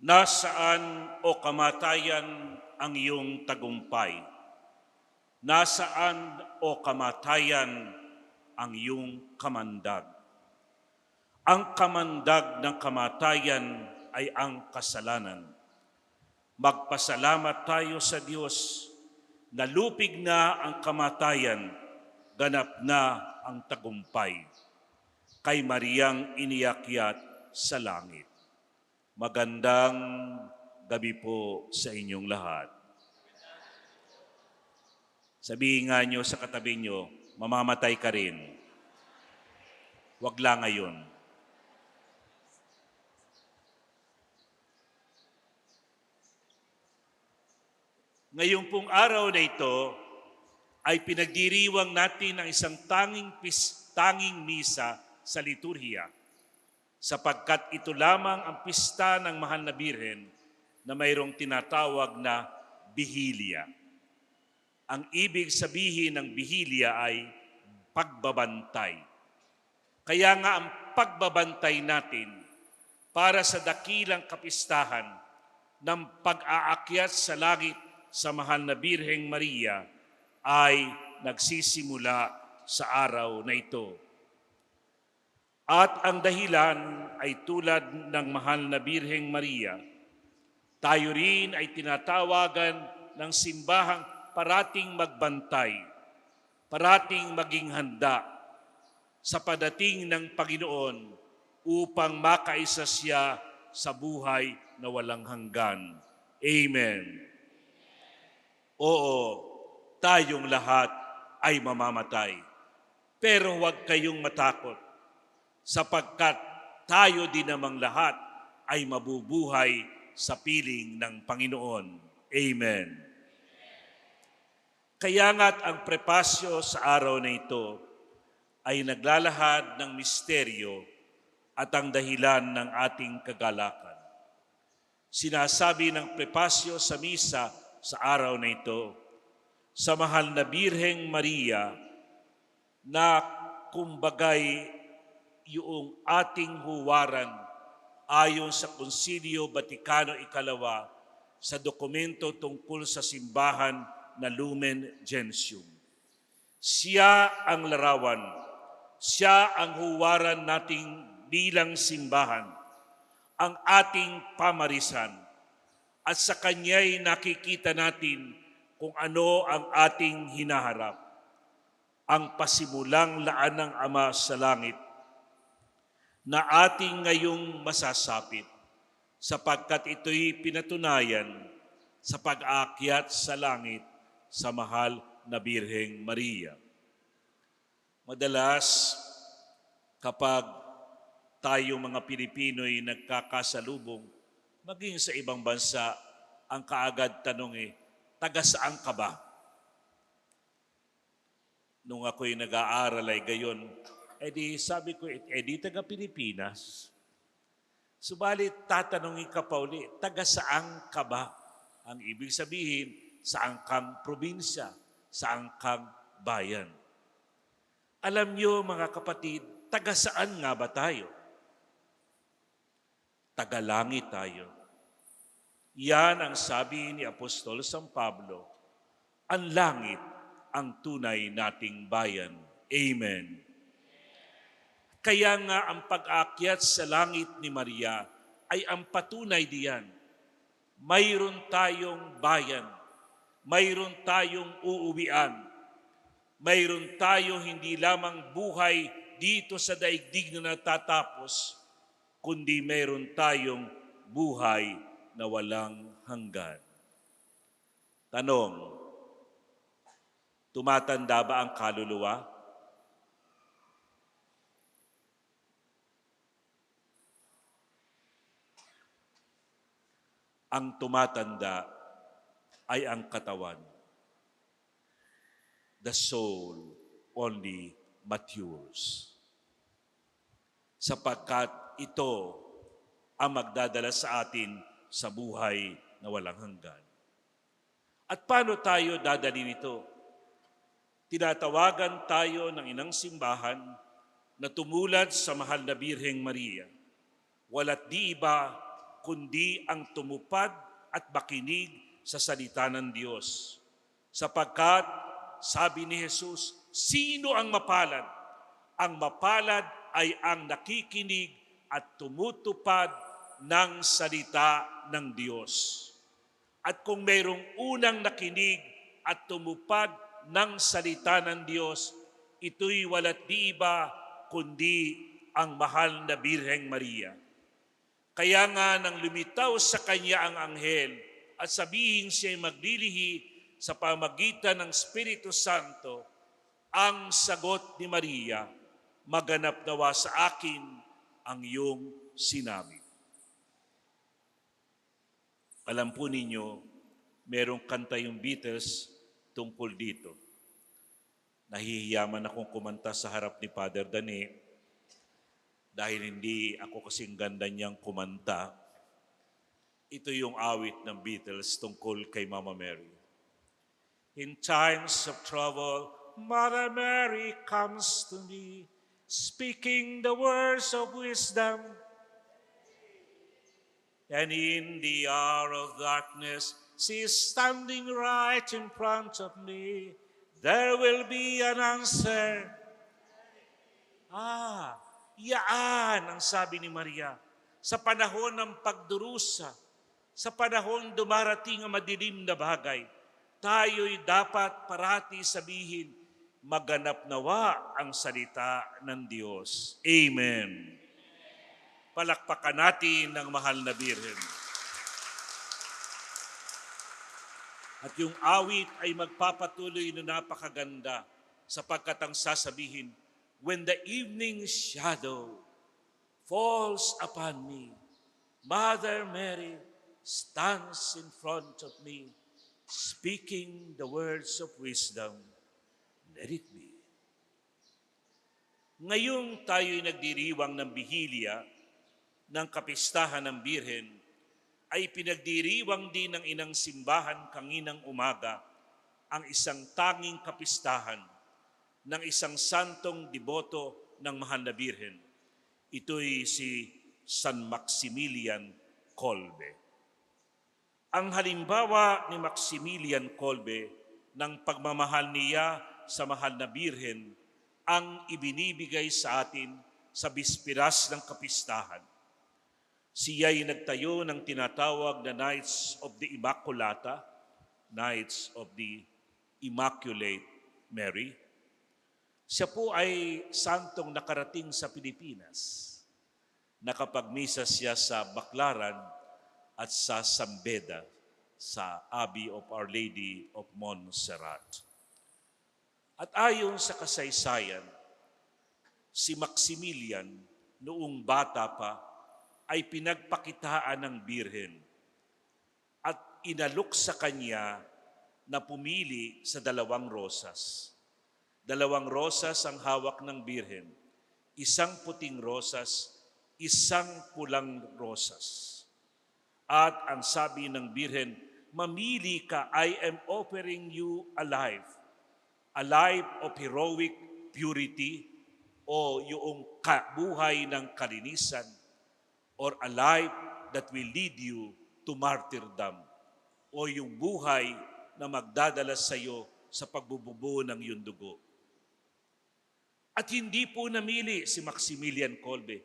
Nasaan o kamatayan ang iyong tagumpay? Nasaan o kamatayan ang iyong kamandag? Ang kamandag ng kamatayan ay ang kasalanan. Magpasalamat tayo sa Diyos na lupig na ang kamatayan, ganap na ang tagumpay. Kay Mariang iniyakyat sa langit. Magandang gabi po sa inyong lahat. Sabihin nga nyo sa katabi nyo, mamamatay ka rin. Huwag lang ngayon. Ngayong pong araw na ito ay pinagdiriwang natin ang isang tanging, pis, tanging misa sa liturhiya sapagkat ito lamang ang pista ng mahal na birhen na mayroong tinatawag na bihilia. Ang ibig sabihin ng bihilia ay pagbabantay. Kaya nga ang pagbabantay natin para sa dakilang kapistahan ng pag-aakyat sa langit sa mahal na Birheng Maria ay nagsisimula sa araw na ito. At ang dahilan ay tulad ng mahal na Birheng Maria. Tayo rin ay tinatawagan ng simbahang parating magbantay, parating maging handa sa padating ng Panginoon upang makaisa siya sa buhay na walang hanggan. Amen. Oo, tayong lahat ay mamamatay. Pero huwag kayong matakot sapagkat tayo din namang lahat ay mabubuhay sa piling ng Panginoon. Amen. Kaya nga't ang prepasyo sa araw na ito ay naglalahad ng misteryo at ang dahilan ng ating kagalakan. Sinasabi ng prepasyo sa misa sa araw na ito, sa mahal na Birheng Maria na kumbagay yung ating huwaran ayon sa Konsilyo Vaticano Ikalawa sa dokumento tungkol sa simbahan na Lumen Gentium. Siya ang larawan, siya ang huwaran nating bilang simbahan, ang ating pamarisan, at sa Kanya'y nakikita natin kung ano ang ating hinaharap. Ang pasimulang laan ng Ama sa langit na ating ngayong masasapit sapagkat ito'y pinatunayan sa pag-aakyat sa langit sa mahal na Birheng Maria. Madalas, kapag tayo mga Pilipino'y nagkakasalubong, maging sa ibang bansa, ang kaagad tanong eh, taga saan ka ba? Nung ako'y nag-aaral ay gayon, edi sabi ko, edi taga Pilipinas. Subalit tatanungin ka pa uli, taga saan ka ba? Ang ibig sabihin, saan kang probinsya, saan kang bayan. Alam niyo mga kapatid, taga saan nga ba tayo? Tagalangit tayo. Yan ang sabi ni Apostol San Pablo, ang langit ang tunay nating bayan. Amen. Kaya nga ang pag-akyat sa langit ni Maria ay ang patunay diyan. Mayroon tayong bayan. Mayroon tayong uuwian. Mayroon tayong hindi lamang buhay dito sa daigdig na natatapos, kundi mayroon tayong buhay na walang hanggan. Tanong, tumatanda ba ang kaluluwa? Ang tumatanda ay ang katawan. The soul only matures. Sapagkat ito ang magdadala sa atin sa buhay na walang hanggan. At paano tayo dadalhin ito? Tinatawagan tayo ng inang simbahan na tumulad sa mahal na Birheng Maria. Walat di iba kundi ang tumupad at makinig sa salita ng Diyos. Sapagkat, sabi ni Jesus, sino ang mapalad? Ang mapalad ay ang nakikinig at tumutupad ng salita ng Diyos. At kung mayroong unang nakinig at tumupad ng salita ng Diyos, ito'y walat di iba kundi ang mahal na Birheng Maria. Kaya nga nang lumitaw sa kanya ang anghel at sabihin siya maglilihi sa pamagitan ng Espiritu Santo, ang sagot ni Maria, maganap nawa sa akin ang iyong sinabi. Alam po ninyo, merong kanta yung Beatles tungkol dito. Nahihiyaman akong kumanta sa harap ni Father Dani dahil hindi ako kasing ganda niyang kumanta. Ito yung awit ng Beatles tungkol kay Mama Mary. In times of trouble, Mother Mary comes to me, speaking the words of wisdom. And in the hour of darkness, she is standing right in front of me. There will be an answer. Ah, yaan ang sabi ni Maria. Sa panahon ng pagdurusa, sa panahon dumarating ang madilim na bagay, tayo'y dapat parati sabihin, maganap nawa ang salita ng Diyos. Amen. Palakpakan natin ng mahal na Birhen. At yung awit ay magpapatuloy na napakaganda sapagkat ang sasabihin, When the evening shadow falls upon me, Mother Mary stands in front of me, speaking the words of wisdom. Let it be. Ngayong tayo'y nagdiriwang ng bihilya ng kapistahan ng Birhen, ay pinagdiriwang din ng inang simbahan kanginang umaga ang isang tanging kapistahan ng isang santong deboto ng mahal na Birhen. Ito'y si San Maximilian Kolbe. Ang halimbawa ni Maximilian Kolbe ng pagmamahal niya sa mahal na Birhen ang ibinibigay sa atin sa bispiras ng kapistahan. Siya'y nagtayo ng tinatawag na Knights of the Immaculata, Knights of the Immaculate Mary. Siya po ay santong nakarating sa Pilipinas. Nakapagmisa siya sa Baklaran at sa Sambeda sa Abbey of Our Lady of Montserrat. At ayon sa kasaysayan, si Maximilian noong bata pa ay pinagpakitaan ng birhen at inalok sa kanya na pumili sa dalawang rosas. Dalawang rosas ang hawak ng birhen. Isang puting rosas, isang pulang rosas. At ang sabi ng birhen, mamili ka, I am offering you a life. A life of heroic purity o yung buhay ng kalinisan or a life that will lead you to martyrdom o yung buhay na magdadala sa iyo sa pagbububo ng iyong dugo. At hindi po namili si Maximilian Kolbe.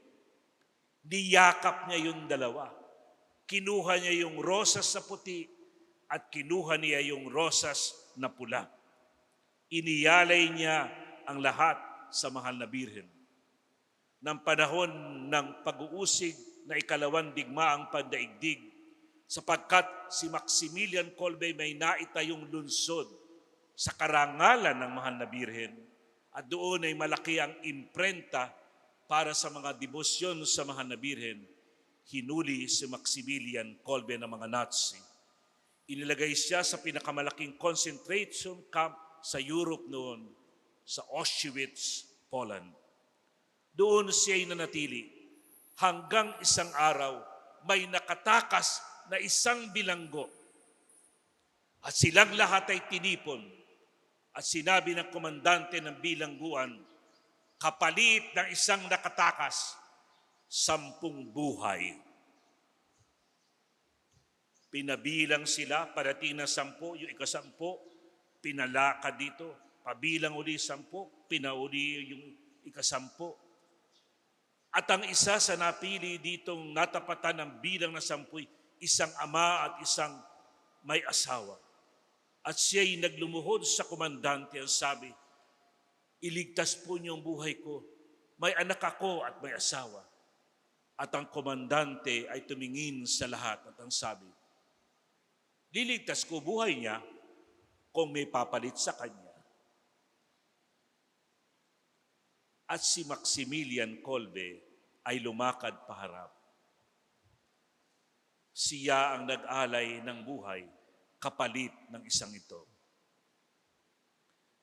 Niyakap niya yung dalawa. Kinuha niya yung rosas na puti at kinuha niya yung rosas na pula. Iniyalay niya ang lahat sa mahal na birhen. Ng panahon ng pag-uusig na ikalawang digmaang pandaigdig, sapagkat si Maximilian Kolbe may naitayong lunsod sa karangalan ng mahal na birhen at doon ay malaki ang imprenta para sa mga debosyon sa mahal na birhen, hinuli si Maximilian Kolbe ng mga Nazi. Inilagay siya sa pinakamalaking concentration camp sa Europe noon, sa Auschwitz, Poland. Doon siya ay nanatili hanggang isang araw may nakatakas na isang bilanggo. At silang lahat ay tinipon at sinabi ng komandante ng bilangguan, kapalit ng isang nakatakas, sampung buhay. Pinabilang sila, parating na sampu, yung ikasampu, pinalakad dito. Pabilang uli sampu, pinauli yung ikasampu. At ang isa sa napili ditong natapatan ng bilang na sampuy, isang ama at isang may asawa. At siya'y naglumuhod sa komandante at sabi, Iligtas po niyo ang buhay ko. May anak ako at may asawa. At ang komandante ay tumingin sa lahat at ang sabi, Liligtas ko buhay niya kung may papalit sa kanya. At si Maximilian Kolbe ay lumakad paharap. Siya ang nag-alay ng buhay kapalit ng isang ito.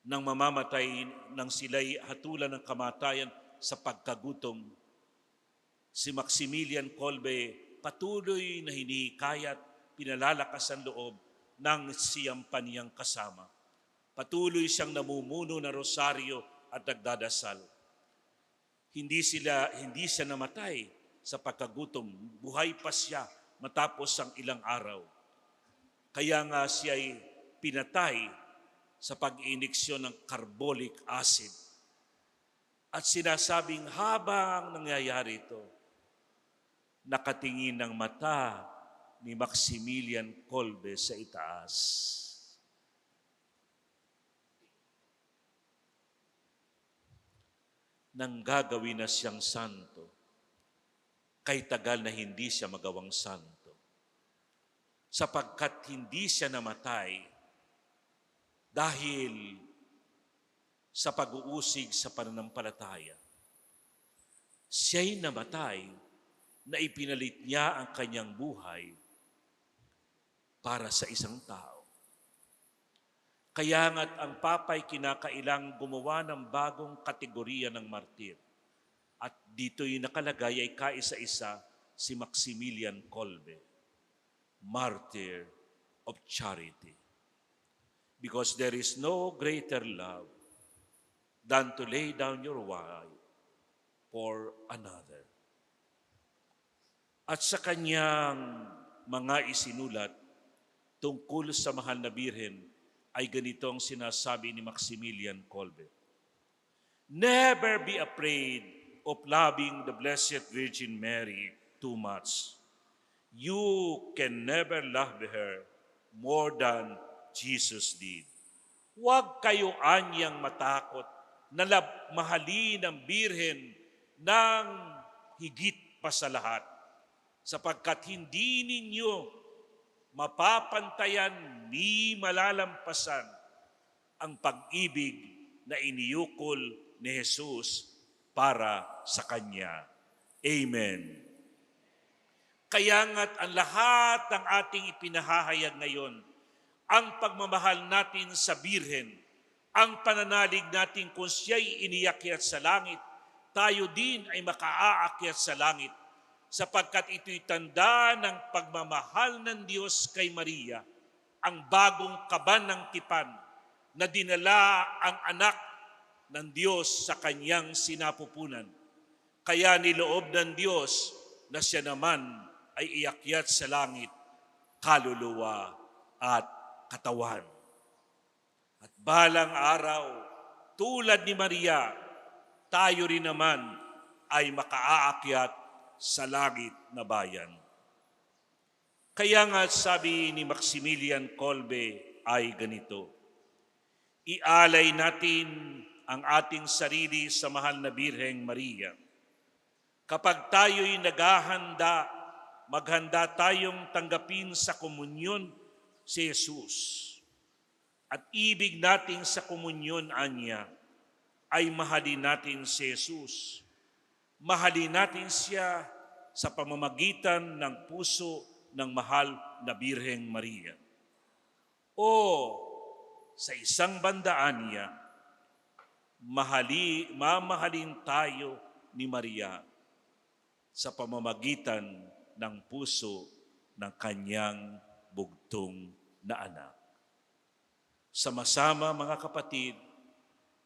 Nang mamamatay nang sila'y hatulan ng kamatayan sa pagkagutom, si Maximilian Kolbe patuloy na hinikayat, pinalalakas ang loob ng siyang paniyang kasama. Patuloy siyang namumuno ng rosaryo at nagdadasal. Hindi sila hindi siya namatay sa pagkagutom. Buhay pa siya matapos ang ilang araw. Kaya nga siya ay pinatay sa pag-iniksyon ng carbolic acid. At sinasabing habang nangyayari ito, nakatingin ng mata ni Maximilian Kolbe sa itaas. Nang gagawin na siyang santo, kay tagal na hindi siya magawang santo. Sapagkat hindi siya namatay dahil sa pag-uusig sa pananampalataya. Siya'y namatay na ipinalit niya ang kanyang buhay para sa isang tao. Kaya nga't ang papay kinakailang gumawa ng bagong kategorya ng martir. At dito'y nakalagay ay kaisa-isa si Maximilian Kolbe, Martyr of Charity. Because there is no greater love than to lay down your life for another. At sa kanyang mga isinulat tungkol sa mahal na birhen, ay ganito ang sinasabi ni Maximilian Kolbe. Never be afraid of loving the Blessed Virgin Mary too much. You can never love her more than Jesus did. Huwag kayo anyang matakot na lab- mahalin ang birhen ng higit pa sa lahat sapagkat hindi ninyo mapapantayan ni malalampasan ang pag-ibig na iniyukol ni Jesus para sa Kanya. Amen. Kaya nga't ang lahat ng ating ipinahahayag ngayon, ang pagmamahal natin sa Birhen, ang pananalig natin kung siya'y iniyakyat sa langit, tayo din ay makaaakyat sa langit sapagkat ito'y tanda ng pagmamahal ng Diyos kay Maria, ang bagong kaban ng tipan na dinala ang anak ng Diyos sa kanyang sinapupunan. Kaya niloob ng Diyos na siya naman ay iakyat sa langit, kaluluwa at katawan. At balang araw, tulad ni Maria, tayo rin naman ay makaaakyat sa langit na bayan. Kaya nga sabi ni Maximilian Kolbe ay ganito, Ialay natin ang ating sarili sa mahal na Birheng Maria. Kapag tayo'y naghahanda, maghanda tayong tanggapin sa komunyon si Jesus. At ibig natin sa komunyon anya ay mahalin natin si Jesus mahalin natin siya sa pamamagitan ng puso ng mahal na Birheng Maria. O sa isang bandaan niya, mahali, mamahalin tayo ni Maria sa pamamagitan ng puso ng kanyang bugtong na anak. Sama-sama mga kapatid,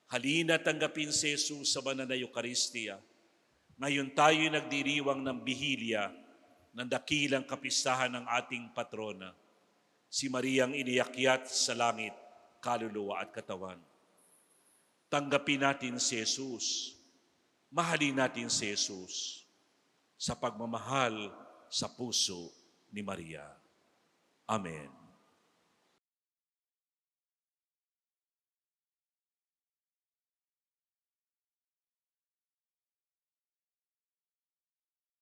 halina tanggapin si Jesus sa banal na Eucharistia ngayon tayo nagdiriwang ng bihilya ng dakilang kapistahan ng ating patrona, si Mariang iniyakyat sa langit, kaluluwa at katawan. Tanggapin natin si Jesus, mahalin natin si Jesus sa pagmamahal sa puso ni Maria. Amen.